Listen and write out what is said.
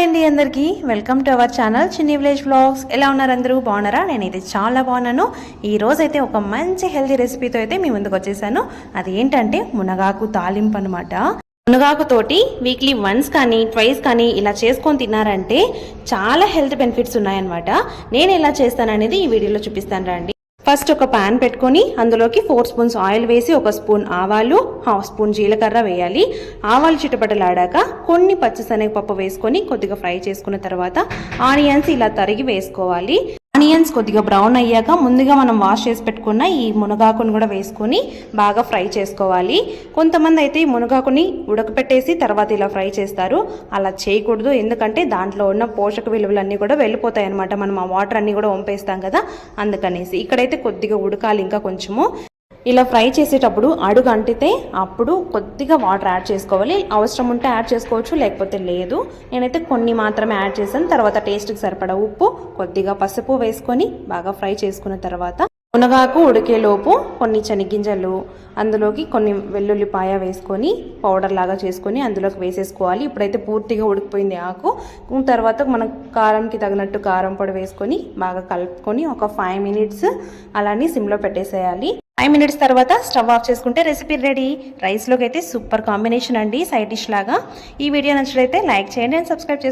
Hi అండి అందరికీ. Welcome to our channel Chinni village vlogs ఎలా ఉన్నారు అందరూ? బాగున్నారా? నేనైతే చాలా బాగున్నాను. ఈ ఒక మంచి హెల్తీ రెసిపీతో అయితే మీ ముందుకు వచ్చేసాను. అది ఏంటంటే మునగాకు తాలింపు అనమాట మునగాకు తోటి వీక్లీ వన్స్ కానీ ట్వైస్ కానీ ఇలా చేసుకొని తిన్నారంటే చాలా హెల్త్ బెనిఫిట్స్ ఉన్నాయన్నమాట. నేను ఎలా చేస్తాననేది ఈ వీడియోలో చూపిస్తాను రండి. ఫస్ట్ ఒక పాన్ పెట్టుకొని అందులోకి ఫోర్ స్పూన్స్ ఆయిల్ వేసి ఒక స్పూన్ ఆవాలు హాఫ్ స్పూన్ జీలకర్ర వేయాలి. ఆవాలు చిటపటలాడాక కొన్ని పచ్చిశనగపప్పు వేసుకొని కొద్దిగా ఫ్రై చేసుకున్న తర్వాత ఆనియన్స్ ఇలా తరిగి వేసుకోవాలి. ఆనియన్స్ కొద్దిగా బ్రౌన్ అయ్యాక ముందుగా మనం వాష్ చేసి పెట్టుకున్న ఈ మునగాకును కూడా వేసుకొని బాగా ఫ్రై చేసుకోవాలి. కొంతమంది అయితే ఈ మునగాకుని ఉడకపెట్టేసి తర్వాత ఇలా ఫ్రై చేస్తారు. అలా చేయకూడదు ఎందుకంటే దాంట్లో ఉన్న పోషక విలువలన్నీ కూడా వెళ్ళిపోతాయి అనమాట మనం ఆ వాటర్ అన్నీ కూడా వంపేస్తాం కదా అందుకనేసి. ఇక్కడైతే కొద్దిగా ఉడకాలి ఇంకా కొంచెము. ఇలా ఫ్రై చేసేటప్పుడు అడుగు అంటితే అప్పుడు కొద్దిగా వాటర్ యాడ్ చేసుకోవాలి. అవసరం ఉంటే యాడ్ చేసుకోవచ్చు లేకపోతే లేదు. నేనైతే కొన్ని మాత్రమే యాడ్ చేశాను. తర్వాత టేస్ట్కి సరిపడా ఉప్పు కొద్దిగా పసుపు వేసుకొని బాగా ఫ్రై చేసుకున్న తర్వాత మునగాకు ఉడికేలోపు కొన్ని చెనిగింజలు అందులోకి కొన్ని వెల్లుల్లిపాయ వేసుకొని పౌడర్ లాగా చేసుకొని అందులోకి వేసేసుకోవాలి. ఇప్పుడైతే పూర్తిగా ఉడికిపోయింది ఆకు. తర్వాత మనం కారంకి తగినట్టు కారం పొడి వేసుకొని బాగా కలుపుకొని ఒక ఫైవ్ మినిట్స్ అలానే సిమ్లో పెట్టేసేయాలి. ఫైవ్ మినిట్స్ తర్వాత స్టవ్ ఆఫ్ చేసుకుంటే రెసిపీ రెడీ. రైస్లోకి అయితే సూపర్ కాంబినేషన్ అండి సైడ్ డిష్ లాగా. ఈ వీడియో నచ్చినట్లయితే లైక్ చేయండి అండ్ సబ్స్క్రైబ్ చేసుకోండి